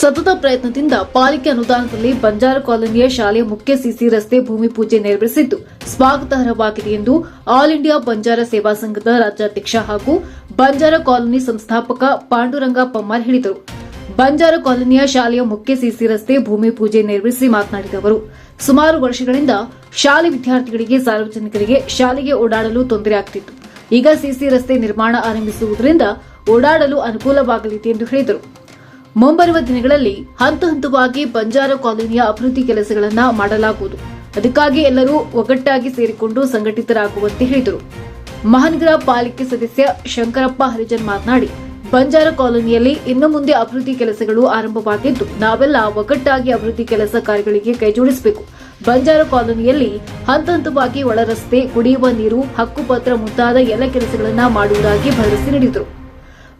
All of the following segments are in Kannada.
ಸತತ ಪ್ರಯತ್ನದಿಂದ ಪಾಲಿಕೆ ಅನುದಾನದಲ್ಲಿ ಬಂಜಾರ ಕಾಲೋನಿಯ ಶಾಲೆಯ ಮುಖ್ಯ ಸಿಸಿ ರಸ್ತೆ ಭೂಮಿ ಪೂಜೆ ನೆರವೇರಿಸಿದ್ದು ಸ್ವಾಗತಾರ್ಹವಾಗಿದೆ ಎಂದು ಆಲ್ ಇಂಡಿಯಾ ಬಂಜಾರ ಸೇವಾ ಸಂಘದ ರಾಜ್ಯಾಧ್ಯಕ್ಷ ಹಾಗೂ ಬಂಜಾರ ಕಾಲೋನಿ ಸಂಸ್ಥಾಪಕ ಪಾಂಡುರಂಗ ಪಮ್ಮಾರ್ ಹೇಳಿದರು. ಬಂಜಾರ ಕಾಲೋನಿಯ ಶಾಲೆಯ ಮುಖ್ಯ ಸಿಸಿ ರಸ್ತೆ ಭೂಮಿ ಪೂಜೆ ನೆರವೇರಿಸಿ ಮಾತನಾಡಿದ ಅವರು, ಸುಮಾರು ವರ್ಷಗಳಿಂದ ಶಾಲೆ ವಿದ್ಯಾರ್ಥಿಗಳಿಗೆ, ಸಾರ್ವಜನಿಕರಿಗೆ ಶಾಲೆಗೆ ಓಡಾಡಲು ತೊಂದರೆಯಾಗುತ್ತಿತ್ತು ಈಗ ಸಿಸಿ ರಸ್ತೆ ನಿರ್ಮಾಣ ಆರಂಭಿಸುವುದರಿಂದ ಓಡಾಡಲು ಅನುಕೂಲವಾಗಲಿದೆ ಎಂದು ಹೇಳಿದರು. ಮುಂಬರುವ ದಿನಗಳಲ್ಲಿ ಹಂತ ಹಂತವಾಗಿ ಬಂಜಾರ ಕಾಲೋನಿಯ ಅಭಿವೃದ್ಧಿ ಕೆಲಸಗಳನ್ನು ಮಾಡಲಾಗುವುದು. ಅದಕ್ಕಾಗಿ ಎಲ್ಲರೂ ಒಗ್ಗಟ್ಟಾಗಿ ಸೇರಿಕೊಂಡು ಸಂಘಟಿತರಾಗುವಂತೆ ಹೇಳಿದರು. ಮಹಾನಗರ ಪಾಲಿಕೆ ಸದಸ್ಯ ಶಂಕರಪ್ಪ ಹರಿಜನ್ ಮಾತನಾಡಿ, ಬಂಜಾರ ಕಾಲೋನಿಯಲ್ಲಿ ಇನ್ನು ಮುಂದೆ ಅಭಿವೃದ್ಧಿ ಕೆಲಸಗಳು ಆರಂಭವಾಗಿದ್ದು, ನಾವೆಲ್ಲ ಒಗ್ಗಟ್ಟಾಗಿ ಅಭಿವೃದ್ಧಿ ಕೆಲಸ ಕಾರ್ಯಗಳಿಗೆ ಕೈಜೋಡಿಸಬೇಕು. ಬಂಜಾರ ಕಾಲೋನಿಯಲ್ಲಿ ಹಂತ ಹಂತವಾಗಿ ಒಳರಸ್ತೆ, ಕುಡಿಯುವ ನೀರು, ಹಕ್ಕುಪತ್ರ ಮುಂತಾದ ಎಲ್ಲ ಕೆಲಸಗಳನ್ನು ಮಾಡುವುದಾಗಿ ಭರವಸೆ ನೀಡಿದರು.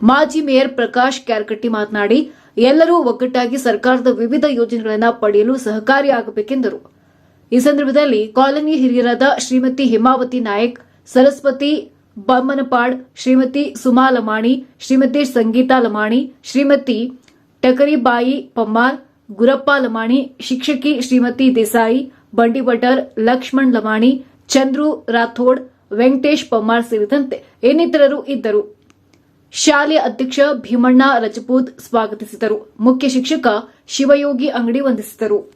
ಮಾಜಿ ಮೇಯರ್ ಪ್ರಕಾಶ್ ಕ್ಯಾರ್ಕಟ್ಟಿ ಮಾತನಾಡಿ ಎಲ್ಲರೂ ಒಗ್ಗಟ್ಟಾಗಿ ಸರ್ಕಾರದ ವಿವಿಧ ಯೋಜನೆಗಳನ್ನು ಪಡೆಯಲು ಸಹಕಾರಿಯಾಗಬೇಕೆಂದರು. ಈ ಸಂದರ್ಭದಲ್ಲಿ ಕಾಲೋನಿ ಹಿರಿಯರಾದ ಶ್ರೀಮತಿ ಹೇಮಾವತಿ ನಾಯಕ್, ಸರಸ್ವತಿ ಬಮ್ಮನಪಾಡ್, ಶ್ರೀಮತಿ ಸುಮಾ ಲಮಾಣಿ, ಶ್ರೀಮತಿ ಸಂಗೀತಾ ಲಮಾಣಿ, ಶ್ರೀಮತಿ ಟಕರಿಬಾಯಿ ಪಮ್ಮಾರ್, ಗುರಪ್ಪ ಲಮಾಣಿ, ಶಿಕ್ಷಕಿ ಶ್ರೀಮತಿ ದೇಸಾಯಿ ಬಂಡಿಬಟರ್ ಲಕ್ಷ್ಮಣ್ ಲಮಾಣಿ, ಚಂದ್ರು ರಾಥೋಡ್, ವೆಂಕಟೇಶ್ ಪಮ್ಮಾರ್ ಸೇರಿದಂತೆ ಇನ್ನಿತರರು ಇದ್ದರು. ಶಾಲೆಯ ಅಧ್ಯಕ್ಷ ಭೀಮಣ್ಣ ರಜಪೂತ್ ಸ್ವಾಗತಿಸಿದರು. ಮುಖ್ಯ ಶಿಕ್ಷಕ ಶಿವಯೋಗಿ ಅಂಗಡಿ ವಂದಿಸಿದರು.